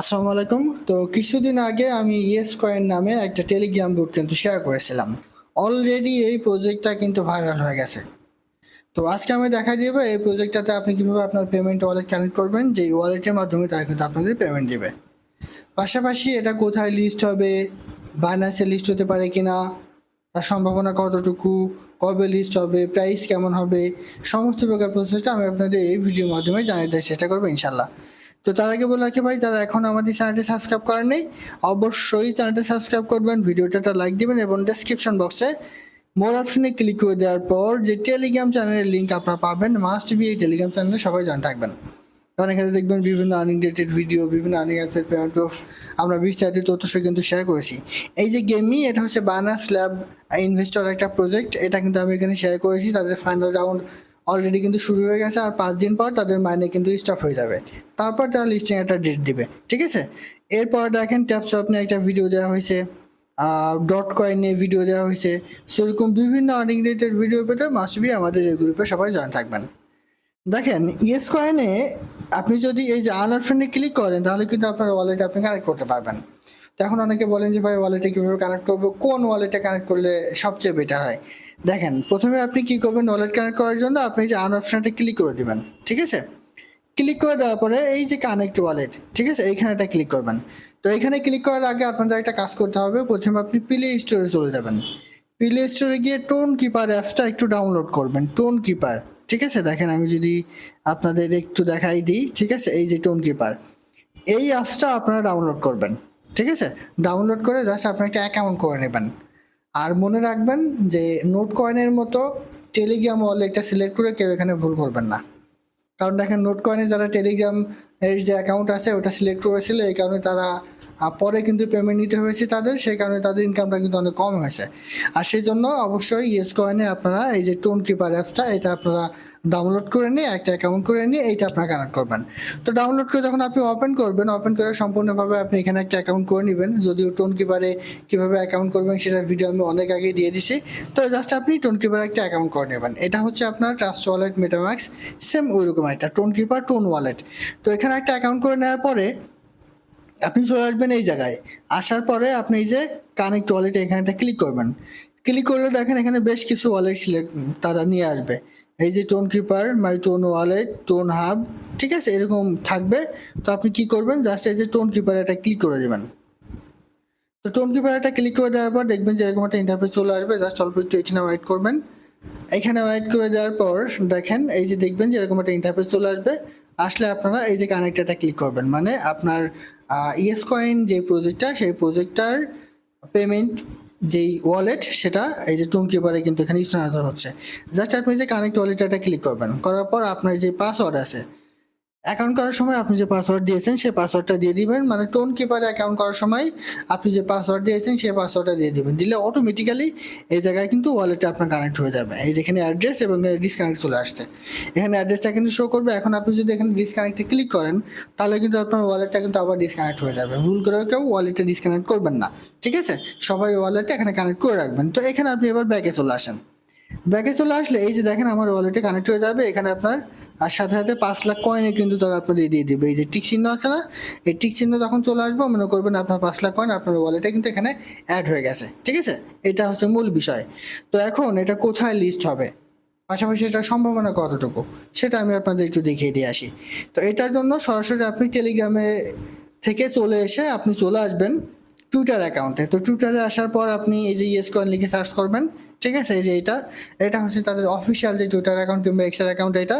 আসসালামু আলাইকুম। তো কিছুদিন আগে আমি ইয়েস কয়েন নামে একটা টেলিগ্রাম বুট কিন্তু শেয়ার করেছিলাম। অলরেডি এই প্রজেক্টটা কিন্তু ভাইরাল হয়ে গেছে। তো আজকে আমি দেখা দিব, এই প্রজেক্টটাতে আপনি কীভাবে আপনার পেমেন্ট ওয়ালেট কানেক্ট করবেন যে ওয়ালেটের মাধ্যমে তারা কিন্তু আপনাদের পেমেন্ট দেবে। পাশাপাশি এটা কোথায় লিস্ট হবে বাইন্যান্সে লিস্ট হতে পারে কিনা, তার সম্ভাবনা কতটুকু, কবে লিস্ট হবে প্রাইস কেমন হবে, সমস্ত প্রকার প্রসেসটা আমি আপনাদের এই ভিডিওর মাধ্যমে জানিয়ে দেওয়ার চেষ্টা করব ইনশাল্লাহ তো তার আগে বলে রাখি ভাই, যারা এখন আমাদের চ্যানেলটি সাবস্ক্রাইব করেননি অবশ্যই চ্যানেলটি সাবস্ক্রাইব করবেন, ভিডিওটা লাইক দিবেন এবং ডেসক্রিপশন বক্সে মোর অপশনে ক্লিক করে দেওয়ার পর যে টেলিগ্রাম চ্যানেলের লিঙ্ক আপনারা পাবেন মাস্ট বি এই টেলিগ্রাম চ্যানেলে সবাই জান থাকবেন। কারণ এখানে দেখবেন বিভিন্ন আর্নিং ডেটেড ভিডিও বিভিন্ন আর্নিং অ্যাপসের পেমেন্ট প্রুফ আমরা বিস্তারিত তথ্য সহ কিন্তু শেয়ার করেছি। এই যে গেমই এটা হচ্ছে বানাস ল্যাব ইনভেস্টর একটা প্রজেক্ট এটা কিন্তু আমি এখানে শেয়ার করেছি, তাদের ফাইনাল রাউন্ড অলরেডি কিন্তু শুরু হয়ে গেছে আর পাঁচ দিন পর তাদের মাইনে কিন্তু স্টপ হয়ে যাবে। তারপর তারা লিস্টিং একটা ডেট দিবে, ঠিক আছে? এরপর দেখেন ট্যাপস নিয়ে একটা ভিডিও দেওয়া হয়েছে ডট কয়েন নিয়ে ভিডিও দেওয়া হয়েছে। সেরকম বিভিন্ন আর্নিং রিলেটেড ভিডিও পেতে মাস্ট বি আমাদের এই গ্রুপে সবাই জয়েন থাকবেন। দেখেন ইয়েস কয়েনে আপনি যদি এই যে আন অপশনে ক্লিক করেন, তাহলে কিন্তু আপনার ওয়ালেটে আপনি কানেক্ট করতে পারবেন। তো এখন অনেকে বলেন যে, ভাই ওয়ালেটে কীভাবে কানেক্ট করব? কোন ওয়ালেটে কানেক্ট করলে সবচেয়ে বেটার হয়? দেখেন, প্রথমে আপনি কি করবেন ওয়ালেট কানেক্ট করার জন্য আপনি যে আন অপশনটা ক্লিক করে দেবেন, ঠিক আছে? ক্লিক করে দেওয়ার পরে এই যে কানেক্ট ওয়ালেট ঠিক আছে? এইখানে একটা ক্লিক করবেন। তো এখানে ক্লিক করার আগে আপনাদের একটা কাজ করতে হবে, প্রথমে আপনি প্লে স্টোরে চলে যাবেন। প্লে স্টোরে গিয়ে টোন কিপার অ্যাপসটা একটু ডাউনলোড করবেন টোন কিপার ঠিক আছে? দেখেন আমি যদি আপনাদের একটু দেখাই দিই, ঠিক আছে? এই যে টোন কিপার এই অ্যাপসটা আপনারা ডাউনলোড করবেন, ঠিক আছে? ডাউনলোড করে জাস্ট আপনি একটা অ্যাকাউন্ট করে নেবেন। আর মনে রাখবেন যে নোট কয়েনের মতো টেলিগ্রাম ওয়ালেটটা সিলেক্ট করে কেউ এখানে ভুল করবেন না। কারণ দেখেন নোট কয়েনে যারা টেলিগ্রাম এর যে অ্যাকাউন্ট আছে, ওটা সিলেক্ট করেছিল, এই কারণে তারা আহ, পরে কিন্তু পেমেন্ট নিতে হয়েছে তাদের সেই কারণে তাদের ইনকামটা কিন্তু অনেক কম হয়েছে। আর সেই জন্য অবশ্যই ইয়েস কয়েনে আপনারা এই যে টোন কিপার অ্যাপসটা এটা আপনারা ডাউনলোড করে নিয়ে একটা অ্যাকাউন্ট করে নিয়ে এইটা আপনারা কানেক্ট করবেন। তো ডাউনলোড করে যখন আপনি ওপেন করবেন ওপেন করে সম্পূর্ণভাবে আপনি এখানে একটা অ্যাকাউন্ট করে নেবেন। যদিও টোন কিপারে কীভাবে অ্যাকাউন্ট করবেন সেটার ভিডিও আমি অনেক আগে দিয়ে দিছি। তো জাস্ট আপনি টোন কিপারে একটা অ্যাকাউন্ট করে নেবেন। এটা হচ্ছে আপনার ট্রাস্ট ওয়ালেট মেটাম্যাক্স সেম ওইরকম একটা টোন কিপার টোন ওয়ালেট তো এখানে একটা অ্যাকাউন্ট করে নেওয়ার পরে আপনি চলে আসবেন এই জায়গায়। আসার পরে আপনি এই যে কানেক্ট ওয়ালেট এখানটা ক্লিক করবেন। ক্লিক করলে দেখেন এখানে বেশ কিছু ওয়ালেট সিলেক্ট তারা নিয়ে আসবে। এই যে Tonkeeper my Ton wallet Ton hub ঠিক আছে? এরকম থাকবে। তো আপনি কি করবেন? জাস্ট এই যে টোন কিপার এটা ক্লিক করে দেবেন। তো টোন কিপার একটা ক্লিক করে দেওয়ার পর দেখবেন যে এরকম একটা ইন্টারফেস চলে আসবে। জাস্ট অল্প একটু এখানে ওয়েট করবেন। এখানে ওয়েট করে দেওয়ার পর দেখেন, এই যে দেখবেন যে এরকম একটা ইন্টারফেস চলে আসবে। আসলে আপনারা এই যে কানেক্টারটা ক্লিক করবেন। মানে আপনার ইয়েস কয়েন যে প্রজেক্টটা সেই প্রজেক্টটার পেমেন্ট যেই ওয়ালেট সেটা এই যে টুন কিপারে কিন্তু এখানে স্থানান্তর হচ্ছে। জাস্ট আপনি যে কানেক্ট ওয়ালেটটা ক্লিক করবেন। করার পর আপনার যে পাসওয়ার্ড আছে অ্যাকাউন্ট করার সময় আপনি যে পাসওয়ার্ড দিয়েছেন, সেই পাসওয়ার্ডটা দিয়ে দিবেন। মানে টোন কিপারে অ্যাকাউন্ট করার সময় আপনি যে পাসওয়ার্ড দিয়েছেন, সেই পাসওয়ার্ডটা দিয়ে দিবেন। দিলে অটোমেটিক্যালি এই জায়গায় কিন্তু ওয়ালেটে আপনার কানেক্ট হয়ে যাবে। এই যেখানে অ্যাড্রেস এবং ডিসকানেক্ট চলে আসছে। এখানে অ্যাড্রেসটা কিন্তু শো করবে। এখন আপনি যদি এখানে ডিসকানেক্টে ক্লিক করেন, তাহলে কিন্তু আপনার ওয়ালেটটা কিন্তু আবার ডিসকানেক্ট হয়ে যাবে। ভুল করেও কেউ ওয়ালেটে ডিসকানেক্ট করবেন না। ঠিক আছে? সবাই ওয়ালেটে এখানে কানেক্ট করে রাখবেন। তো এখানে আপনি এবার ব্যাকে চলে আসেন। ব্যাকে চলে আসলে এই যে দেখেন আমার ওয়ালেটে কানেক্ট হয়ে যাবে। এখানে আপনার আর সাথে সাথে পাঁচ লাখ কয়েনে কিন্তু তারা আপনাদের দিয়ে দিবে। এই যে টিক চিহ্ন আছে না, এই টিক চিহ্ন যখন চলে আসবে, মনে করবেন আপনার পাঁচ লাখ কয়েন আপনার ওয়ালেটে কিন্তু এখানে অ্যাড হয়ে গেছে। ঠিক আছে? এটা হচ্ছে মূল বিষয়। তো এখন এটা কোথায় লিস্ট হবে? পাশাপাশি এটার সম্ভাবনা কতটুকু? সেটা আমি আপনাদের একটু দেখিয়ে দিয়ে আসি। তো এটার জন্য সরাসরি আপনি টেলিগ্রামে থেকে চলে এসে আপনি চলে আসবেন টুইটার অ্যাকাউন্টে তো টুইটারে আসার পর আপনি এই যে ইয়েস কয়েন লিখে সার্চ করবেন। ঠিক আছে? এই যে এটা এটা হচ্ছে তাদের অফিসিয়াল যে টুইটার অ্যাকাউন্ট কিংবা এক্সের অ্যাকাউন্ট এটা।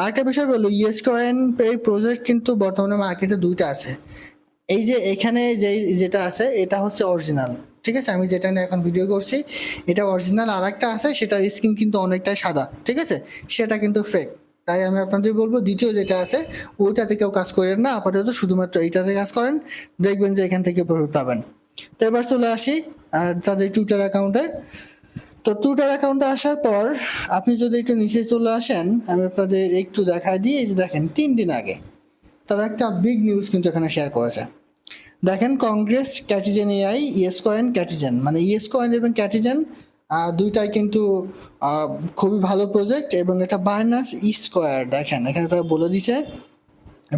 আরেকটা বিষয় বলল ইয়েস কয়েন এই প্রজেক্ট কিন্তু বর্তমানে মার্কেটে দুইটা আছে। এই যে এখানে যে যেটা আছে, এটা হচ্ছে অরিজিনাল ঠিক আছে? আমি যেটা নিয়ে এখন ভিডিও করছি, এটা অরিজিনাল আর একটা আছে, সেটার স্কিন কিন্তু অনেকটাই সাদা। ঠিক আছে? সেটা কিন্তু ফেক তাই আমি আপনাদের বলব, দ্বিতীয় যেটা আছে, ওইটাতে কেউ কাজ করেন না। আপাতত শুধুমাত্র এইটাতে কাজ করেন, দেখবেন যে এখান থেকে প্রফিট পাবেন। তো এবার চলে আসি, আর তাদের টুইটার অ্যাকাউন্টে তো টুইটার অ্যাকাউন্টে আসার পর আপনি যদি একটু নিচে চলে আসেন, আমি আপনাদের একটু দেখাই দিয়ে এই যে দেখেন, তিন দিন আগে তারা একটা বিগ নিউজ কিন্তু এখানে শেয়ার করেছে। দেখেন congress Catizen AI Yescoin Catizen মানে ইয়েস কয়েন এবং ক্যাটিজেন দুইটাই কিন্তু খুবই ভালো প্রজেক্ট এবং এটা বাইনাস ই স্কোয়ার দেখেন, এখানে তারা বলে দিছে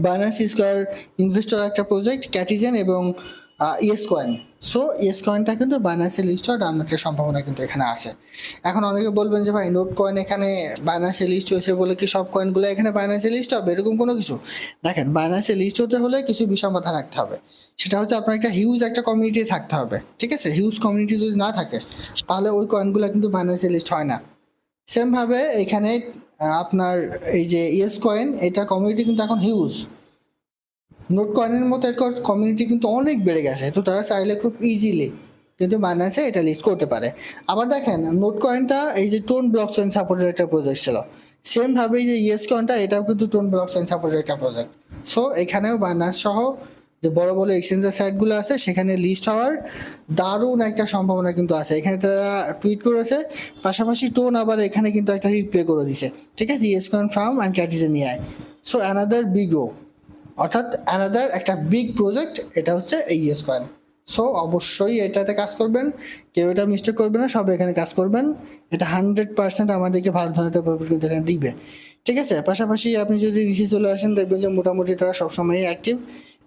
বাইন্যান্স স্কোয়ার ইনভেস্টর একটা প্রজেক্ট ক্যাটিজেন এবং ইয়েস কয়েন সো ইয়েস কয়েনটা কিন্তু বাইন্যান্সে লিস্ট হওয়ার ডাউনলোডের সম্ভাবনা কিন্তু এখানে আছে। এখন অনেকে বলবেন যে, ভাই নোট কয়েন এখানে বাইন্যান্সে লিস্ট হয়েছে বলে কি সব কয়েনগুলো এখানে বাইন্যান্সে লিস্ট হবে? এরকম কোনো কিছু। দেখেন বাইন্যান্সে লিস্ট হতে হলে কিছু বিষয় রাখতে হবে। সেটা হচ্ছে আপনার একটা হিউজ একটা কমিউনিটি থাকতে হবে, ঠিক আছে? হিউজ কমিউনিটি যদি না থাকে, তাহলে ওই কয়েনগুলো কিন্তু বাইন্যান্সে লিস্ট হয় না। সেমভাবে এখানে আপনার এই যে ইয়েস কয়েন এটার কমিউনিটি কিন্তু এখন হিউজ নোট কয়েনের মতো এর কমিউনিটি কিন্তু অনেক বেড়ে গেছে, তো তারা চাইলে খুব ইজিলি কিন্তু বাইন্যান্সে এটা লিস্ট করতে পারে। আবার দেখেন নোট কয়েনটা এই যে টোন ব্লক চেইন সাপোর্টের একটা প্রজেক্ট ছিল। সেম ভাবে এই যে ইয়েস কয়েনটা এটাও কিন্তু টোন ব্লক চেইন সাপোর্টের একটা প্রজেক্ট সো এখানেও বাইন্যান্স সহ যে বড় বড় এক্সচেঞ্জের সাইটগুলো আছে, সেখানে লিস্ট হওয়ার দারুণ একটা সম্ভাবনা কিন্তু আছে। এখানে তারা টুইট করেছে, পাশাপাশি টোন আবার এখানে কিন্তু একটা রিপ্লে করে দিছে। ঠিক আছে ইয়েস কয়েন ফার্ম অ্যান্ড ক্যাটিজেনিয়ায় সো অ্যানাদার বিগো অর্থাৎ অ্যানাদার একটা বিগ প্রজেক্ট এটা হচ্ছে এই ইয়েস কয়েন সো অবশ্যই এটাতে কাজ করবেন। কেউ এটা মিস্টেক করবে না সবাই এখানে কাজ করবেন। এটা হান্ড্রেড পার্সেন্ট আমাদেরকে ভালো ধরনের প্রফিট কিন্তু এখানে দিবে। ঠিক আছে? পাশাপাশি আপনি যদি নিচে চলে আসেন, দেখবেন যে মোটামুটি তারা সবসময় অ্যাক্টিভ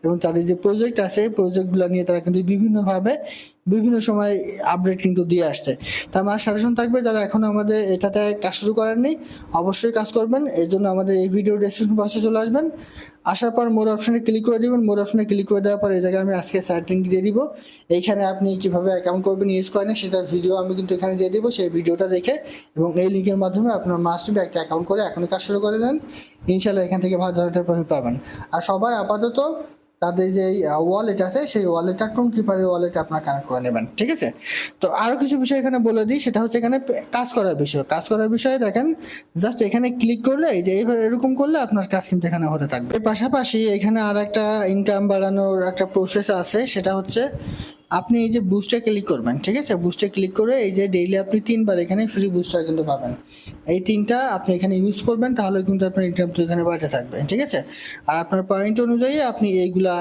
এবং তাদের যে প্রজেক্ট আছে প্রজেক্টগুলো নিয়ে তারা কিন্তু বিভিন্নভাবে বিভিন্ন সময় আপডেট কিন্তু দিয়ে আসছে। তা আমার সাজেশন থাকবে যারা এখনও আমাদের এটাতে কাজ শুরু করেননি, অবশ্যই কাজ করবেন। এই জন্য আমাদের এই ভিডিও ডেসক্রিপশন বক্সে চলে আসবেন। আসার পর মোর অপশনে ক্লিক করে দিবেন। মোর অপশনে ক্লিক করে দেওয়ার পর এই জায়গায় আমি আজকে সাইট লিঙ্ক দিয়ে দিব। এইখানে আপনি কীভাবে অ্যাকাউন্ট করবেন ইউজ করেন, সেটার ভিডিও আমি কিন্তু এখানে দিয়ে দিব। সেই ভিডিওটা দেখে এবং এই লিঙ্কের মাধ্যমে আপনার মাস্ট বি একটা অ্যাকাউন্ট করে এখনই কাজ শুরু করে দেন। ইনশাল্লাহ এখান থেকে ভালো ধরনের পাবেন। আর সবাই আপাতত তাদের যে ওয়ালেট আছে, সেই ওয়ালেটটা টোন কিপারের ওয়ালেট আপনার কানেক্ট করে নেবেন, ঠিক আছে? তো আরও কিছু বিষয় এখানে বলে দিই, সেটা হচ্ছে এখানে কাজ করার বিষয়। কাজ করার বিষয়ে দেখেন জাস্ট এখানে ক্লিক করলে, এই যে এইভাবে এরকম করলে আপনার কাজ কিন্তু এখানে হতে থাকবে। পাশাপাশি এখানে আর একটা ইনকাম বাড়ানোর একটা প্রসেস আছে, সেটা হচ্ছে আপনি এই যে বুস্টে ক্লিক করবেন, ঠিক আছে? বুস্টে ক্লিক করে এই যে ডেইলি আপনি তিনবার এখানে ফ্রি বুস্টার কিন্তু পাবেন। এই তিনটা আপনি এখানে ইউজ করবেন, তাহলে কিন্তু আপনার ইনকাম তো এখানে বাড়তে থাকবে, ঠিক আছে? আর আপনার পয়েন্ট অনুযায়ী আপনি এইগুলা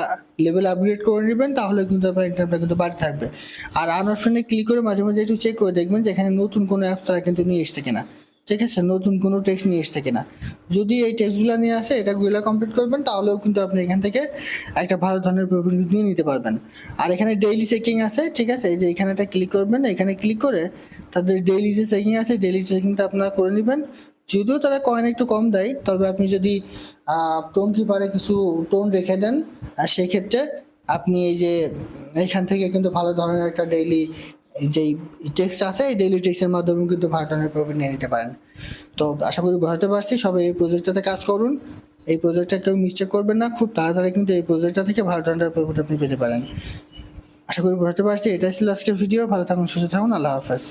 লেভেল আপগ্রেড করে নেবেন, তাহলে কিন্তু আপনার ইনকামটা কিন্তু বাড়তে থাকবে। আর আন অপশনে ক্লিক করে মাঝে মাঝে একটু চেক করে দেখবেন যে এখানে নতুন কোনো অ্যাপস তারা কিন্তু নিয়ে এসছে কিনা। ঠিক আছে, নতুন কোনো টেক্সট নিয়ে এসছে কিনা। যদি এই টেক্সটগুলো নিয়ে আসে এটাগুলো কমপ্লিট করবেন, তাহলেও কিন্তু আপনি এখান থেকে একটা ভালো ধরনের প্রফিট নিয়ে নিতে পারবেন। আর এখানে ডেইলি চেকিং আছে, ঠিক আছে, এই যে এখানে একটা ক্লিক করবেন, এখানে ক্লিক করে তাদের ডেইলি যে চেকিং আছে ডেইলি চেকিংটা আপনারা করে নেবেন। যদিও তারা কয়েন একটু কম দেয়, তবে আপনি যদি টোন কিপারে কিছু টোন রেখে দেন আর সেক্ষেত্রে আপনি এই যে, এখান থেকে কিন্তু ভালো ধরনের একটা ডেইলি যেই টেক্সট আছে, এই ডেইলি টেক্সটের মাধ্যমে কিন্তু ভালো ধরনের প্রফিট নিয়ে নিতে পারেন। তো আশা করি বুঝতে পারছি, সবাই এই প্রজেক্টটাতে কাজ করুন। এই প্রজেক্টটা কেউ মিস্টেক করবেন না, খুব তাড়াতাড়ি কিন্তু এই প্রজেক্টটা থেকে ভালো ধরনের প্রফিট আপনি পেতে পারেন। আশা করি বুঝতে পারছি, এটাই ছিল আজকের ভিডিও ভালো থাকুন, সুস্থ থাকুন, আল্লাহ হাফেজ।